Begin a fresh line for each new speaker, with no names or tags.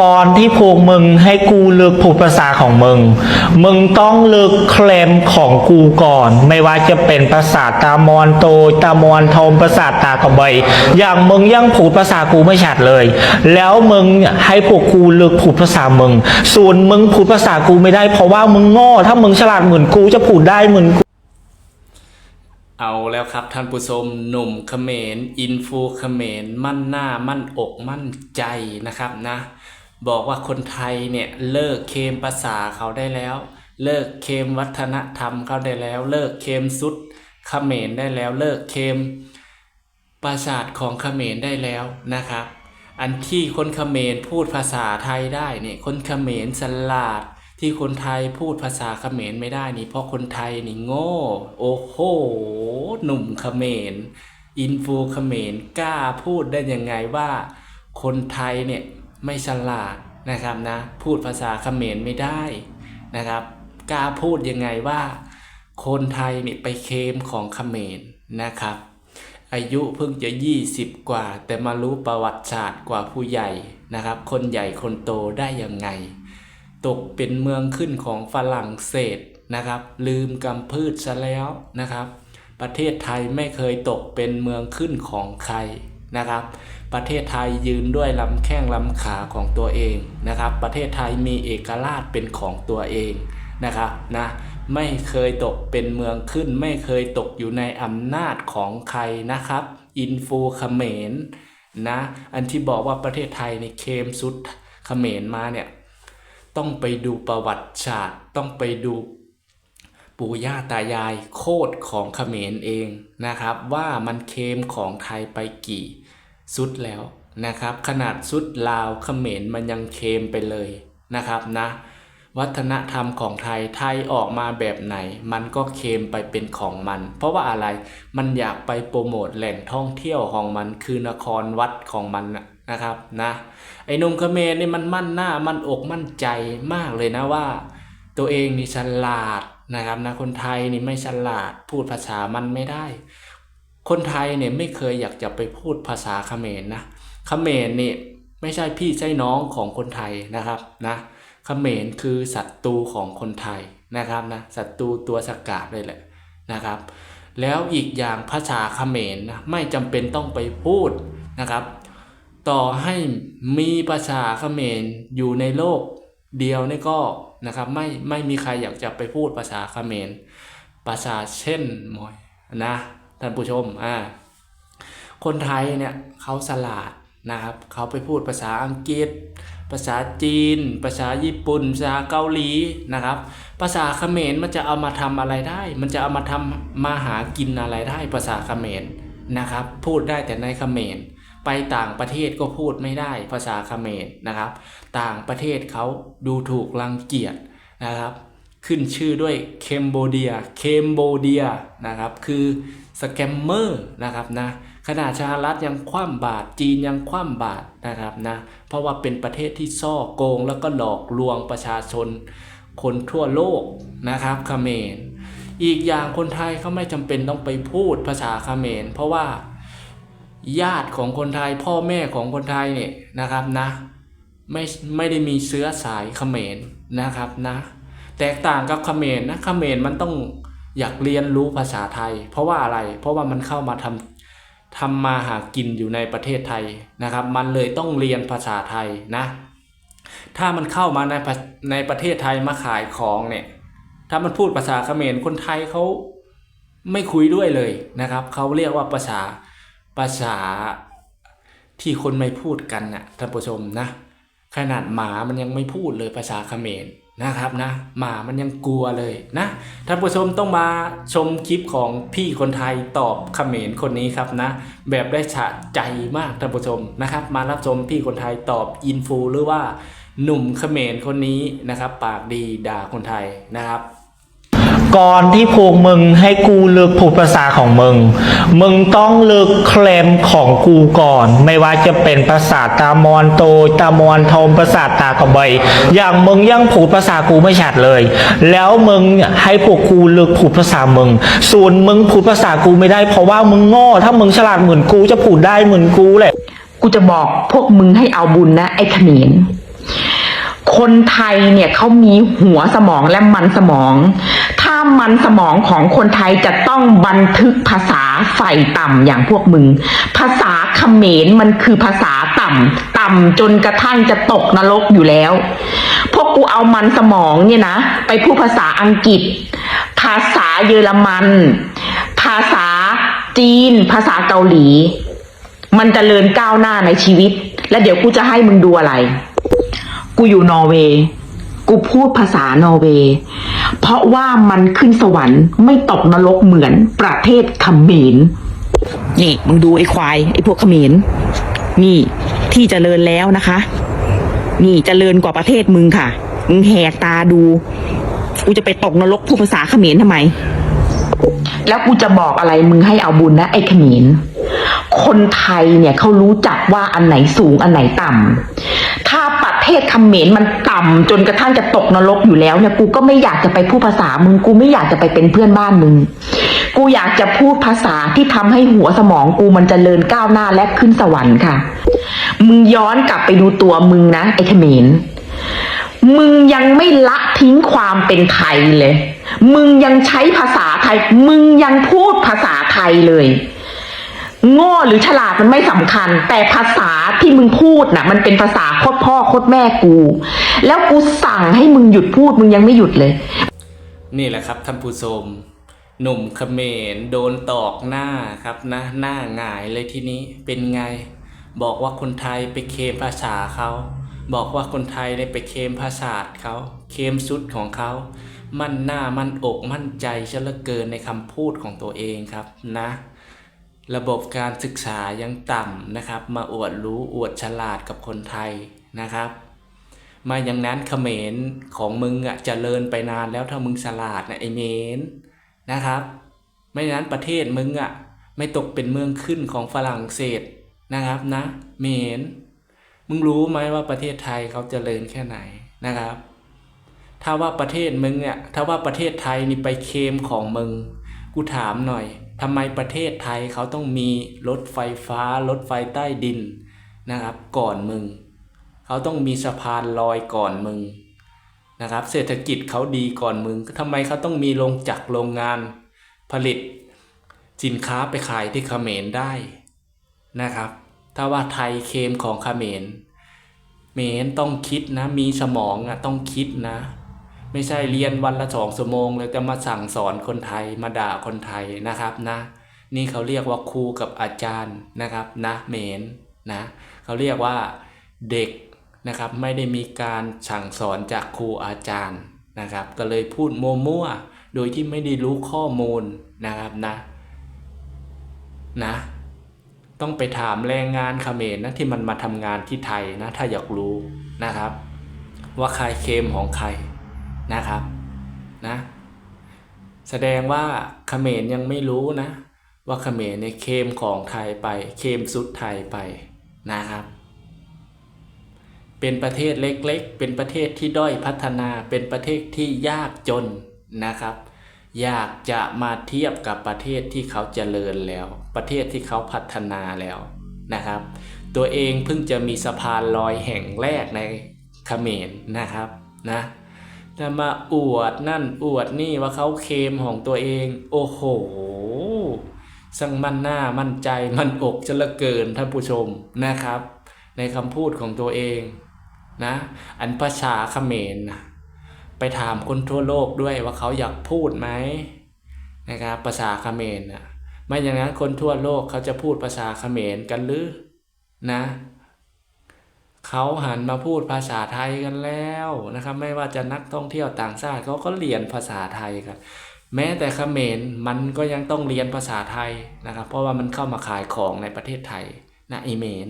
ก่อนที่พวกมึงให้กูเลือกพูดภาษาของมึง มึงต้องเลือกเคลมของกูก่อน ไม่ว่าจะเป็นภาษาตามอนโตตามอนทมภาษาตากระเบยอย่างมึงยังพูดภาษากูไม่ชัดเลย แล้วมึงให้พวกกูเลือกพูดภาษามึง ส่วนมึงพูดภาษากูไม่ได้เพราะว่ามึงโง่ถ้ามึงฉลาดเหมือนกูจะพูดได้เหมือนกู
เอาแล้วครับท่านผู้ชมหนุ่มเขมรอินฟูเขมรมั่นหน้ามั่นอกมั่นใจนะครับนะ บอกว่าคนไทยเนี่ยเลิกเคมภาษาเขาได้แล้ว เลิกเคมวัฒนธรรมเขาได้แล้ว เลิกเคมสุดเขมรได้แล้ว เลิกเคมปราสาทของเขมรได้แล้วนะครับ อันที่คนเขมรพูดภาษาไทยได้เนี่ยคนเขมรสลาดที่คนไทยพูดภาษาเขมรไม่ได้นี่เพราะคนไทยนี่โง่ โอ้โห หนุ่มเขมรอินฟูเขมรกล้าพูดได้ยังไงว่า คนไทยเนี่ย ไม่ฉลาดนะครับนะพูดภาษาเขมรไม่ได้นะครับกล้าพูดยังไงว่า คนไทยนี่ไปเคมของเขมรนะครับ อายุเพิ่งจะ 20 กว่า แต่มารู้ประวัติศาสตร์กว่าผู้ใหญ่นะครับ คนใหญ่คนโตได้ยังไง ตกเป็นเมืองขึ้นของฝรั่งเศสนะครับ ลืมกำพืชซะแล้วนะครับ ประเทศไทยไม่เคยตกเป็นเมืองขึ้นของใคร นะครับ ประเทศไทยยืนด้วยลำแข้งลำขาของตัวเองนะครับ ประเทศไทยมีเอกราชเป็นของตัวเองนะครับนะไม่เคยตกเป็นเมืองขึ้น ไม่เคยตกอยู่ในอำนาจของใครนะครับ อินฟูเขมรนะอันที่บอกว่าประเทศไทยในเคมสุดเขมรมาเนี่ยต้องไปดูประวัติศาสตร์ต้องไปดู ปู่ย่าตายายโคตรของเขมรเองนะครับ ว่ามันเคมของไทยไปกี่สุดแล้วนะครับ ขนาดสุดลาวเขมรมันยังเคมไปเลยนะครับนะวัฒนธรรมของไทยไทยออกมาแบบไหน มันก็เคมไปเป็นของมัน เพราะว่าอะไรมันอยากไปโปรโมทแหล่งท่องเที่ยวของมันคือนครวัดของมันนะครับนะไอ้นุ่มเขมรนี่มันมั่นหน้ามั่นอกมั่นใจมากเลยนะว่า ตัวเองนี่ฉลาด นะครับนะคนไทยนี่ไม่ฉลาดพูดภาษามันไม่ได้ คนไทยเนี่ยไม่เคยอยากจะไปพูดภาษาเขมรนะเขมรนี่ไม่ใช่พี่ใช่น้องของคนไทยนะครับนะเขมรคือศัตรูของคนไทยนะครับนะศัตรูตัวสกัดเลยแหละนะครับ แล้วอีกอย่างภาษาเขมรนะไม่จำเป็นต้องไปพูดนะครับ ต่อให้มีภาษาเขมรอยู่ในโลกเดียวนี่ก็ นะครับไม่ไม่มีใครอยากจะไปพูดภาษาเขมรภาษาเช่นมอยนะท่านผู้ชมอ่าคนไทยเนี่ยเขาสลาดนะครับเขาไปพูดภาษาอังกฤษ ภาษาจีน ภาษาญี่ปุ่น ภาษาเกาหลีนะครับ ภาษาเขมรมันจะเอามาทำอะไรได้ มันจะเอามาทำมาหากินอะไรได้ภาษาเขมรนะครับ พูดได้แต่ในเขมร ไปต่างประเทศก็พูดไม่ได้ภาษาเขมรนะครับ ต่างประเทศเขาดูถูกรังเกียจนะครับ ขึ้นชื่อด้วยเคมโบเดียเคมโบเดียนะครับ คือสแกมเมอร์นะครับนะขนาดสหรัฐยังคว่ำบาตรจีนยังคว่ำบาตรนะครับนะเพราะว่าเป็นประเทศที่ซ่อโกงแล้วก็หลอกลวงประชาชน คนทั่วโลกนะครับเขมรอีกอย่างคนไทยเขาไม่จำเป็นต้องไปพูดภาษาเขมรเพราะว่า ญาติของคนไทยพ่อแม่ของคนไทยเนี่ยนะครับนะไม่ไม่ได้มีเชื้อสายเขมรนะครับนะแตกต่างกับเขมรนะเขมรมันต้องอยากเรียนรู้ภาษาไทย เพราะว่าอะไรเพราะว่ามันเข้ามาทำทำมาหากินอยู่ในประเทศไทยนะครับ มันเลยต้องเรียนภาษาไทยนะ ถ้ามันเข้ามาในในประเทศไทยมาขายของเนี่ยถ้ามันพูดภาษาเขมรคนไทยเขาไม่คุยด้วยเลยนะครับเขาเรียกว่าภาษา ภาษาที่คนไม่พูดกันนะท่านผู้ชมนะ ขนาดหมามันยังไม่พูดเลยภาษาเขมรนะครับนะ หมามันยังกลัวเลยนะท่านผู้ชมต้องมาชมคลิปของพี่คนไทยตอบเขมรคนนี้ครับนะ แบบได้ฉะใจมากท่านผู้ชมนะครับ มารับชมพี่คนไทยตอบอินฟูหรือว่าหนุ่มเขมรคนนี้นะครับ ปากดีด่าคนไทยนะครับ
ก่อนที่พวกมึงให้กูเลือกพูดภาษาของมึง มึงต้องเลือกเคลมของกูก่อน ไม่ว่าจะเป็นภาษาตามอนโตตามอนทมภาษาตากระเบยอย่างมึงยังพูดภาษากูไม่ชัดเลย แล้วมึงให้พวกกูเลือกพูดภาษามึง ส่วนมึงพูดภาษากูไม่ได้เพราะว่ามึงโง่ถ้ามึงฉลาดเหมือนกูจะพูดได้เหมือนกูแหละ
กูจะบอกพวกมึงให้เอาบุญนะ ไอ้เขมรคนไทยเนี่ยเขามีหัวสมองและมันสมองถ้า มันสมองของคนไทยจะต้องบันทึกภาษาใฝ่ต่ำอย่างพวกมึง ภาษาเขมรมันคือภาษาต่ำต่ำจนกระทั่งจะตกนรกอยู่แล้ว พวกกูเอามันสมองเนี่ยนะ ไปพูดภาษาอังกฤษ ภาษาเยอรมัน ภาษาจีน ภาษาเกาหลี มันจเจริญก้าวหน้าในชีวิต และเดี๋ยวกูจะให้มึงดูอะไร กูอยู่นอร์เวย์ กูพูดภาษานอร์เวย์ เพราะว่ามันขึ้นสวรรค์ไม่ตกนรกเหมือนประเทศเขมรนี่มึงดูไอ้ควายไอ้พวกเขมรนี่ที่เจริญแล้วนะคะ นี่เจริญกว่าประเทศมึงค่ะ มึงแหกตาดู กูจะไปตกนรกพูดภาษาเขมรทำไม แล้วกูจะบอกอะไรมึงให้เอาบุญนะไอ้เขมรคนไทยเนี่ยเขารู้จักว่าอันไหนสูงอันไหนต่ำถ้า เทศเขมรมันต่ำจนกระทั่งจะตกนรกอยู่แล้วเนี่ยกูก็ไม่อยากจะไปพูดภาษามึงกูไม่อยากจะไปเป็นเพื่อนบ้านมึง กูอยากจะพูดภาษาที่ทำให้หัวสมองกูมันจเจริญก้าวหน้าและขึ้นสวรรค์ค่ะ มึงย้อนกลับไปดูตัวมึงนะไอ้เขมรมึงยังไม่ละทิ้งความเป็นไทยเลย มึงยังใช้ภาษาไทย มึงยังพูดภาษาไทยเลย โง่หรือฉลาดมันไม่สำคัญ แต่ภาษาที่มึงพูดน่ะ มันเป็นภาษาโคตรพ่อโคตรแม่กู แล้วกูสั่งให้มึงหยุดพูดมึงยังไม่หยุดเลย
นี่แหละครับท่านผู้ชมหนุ่มเขมรโดนตอกหน้าครับนะ หน้าหงายเลยทีนี้เป็นไง บอกว่าคนไทยไปเคมภาษาเขาบอกว่าคนไทยได้ไปเคมภาษาเขาเคมชุดของเขา มั่นหน้ามั่นอกมั่นใจเชเหลือเกินในคำพูดของตัวเองครับนะ ระบบการศึกษายังต่ำนะครับ มาอวดรู้อวดฉลาดกับคนไทยนะครับ มาอย่างนั้นเขมรของมึงอะเจริญไปนานแล้วถ้ามึงฉลาดนะไอเมนนะครับ ไม่อย่างนั้นประเทศมึงอะไม่ตกเป็นเมืองขึ้นของฝรั่งเศสนะครับนะเมนมึงรู้ไหมว่าประเทศไทยเขาเจริญแค่ไหนนะครับ ถ้าว่าประเทศมึงเนี่ยถ้าว่าประเทศไทยนี่ไปเคมของมึง กูถามหน่อย ทำไมประเทศไทยเขาต้องมีรถไฟฟ้ารถไฟใต้ดินนะครับก่อนมึง เขาต้องมีสะพานลอยก่อนมึงนะครับ เศรษฐกิจเขาดีก่อนมึงทำไมเขาต้องมีโรงจักรโรงงานผลิต สินค้าไปขายที่เขมรได้นะครับ ถ้าว่าไทยเคมของเขมรเมนต้องคิดนะมีสมองอะต้องคิดนะ ไม่ใช่เรียนวันละสองชั่วโมงแล้วจะมาสั่งสอนคนไทยมาด่าคนไทยนะครับนะ นี่เขาเรียกว่าครูกับอาจารย์นะครับนะเมนนะเขาเรียกว่าเด็กนะครับไม่ได้มีการสั่งสอนจากครูอาจารย์นะครับ ก็เลยพูดโมั่วโดยที่ไม่ได้รู้ข้อมูลนะครับนะนะต้องไปถามแรงงานเขมรนะที่มันมาทำงานที่ไทยนะถ้าอยากรู้นะครับ ว่าใครเคมของใคร นะครับนะแสดงว่าเขมรยังไม่รู้นะ ว่าเขมรเนี่ยเคมของไทยไปเคมสุดไทยไปนะครับ เป็นประเทศเล็กๆ เป็นประเทศที่ด้อยพัฒนาเป็นประเทศที่ยากจนนะครับ อยากจะมาเทียบกับประเทศที่เขาเจริญแล้ว ประเทศที่เขาพัฒนาแล้วนะครับ ตัวเองเพิ่งจะมีสะพานลอยแห่งแรกในเขมรนะครับนะ จะมาอวดนั่นอวดนี่ว่าเขาเคมของตัวเอง โอ้โหสังมันหน้ามั่นใจมันอกจะเหละเกินท่านผู้ชมนะครับ ในคำพูดของตัวเองนะ อันภาษาเขมรนะไปถามคนทั่วโลกด้วยว่าเขาอยากพูดไหมนะครับภาษาเขมรนะไม่อย่างนั้นคนทั่วโลกเขาจะพูดภาษาเขมรกันหรือนะ เขาหันมาพูดภาษาไทยกันแล้วนะครับ ไม่ว่าจะนักท่องเที่ยวต่างชาติเขาก็เรียนภาษาไทยกันแม้แต่เขมรมันก็ยังต้องเรียนภาษาไทยนะครับ เพราะว่ามันเข้ามาขายของในประเทศไทยนะอีเมน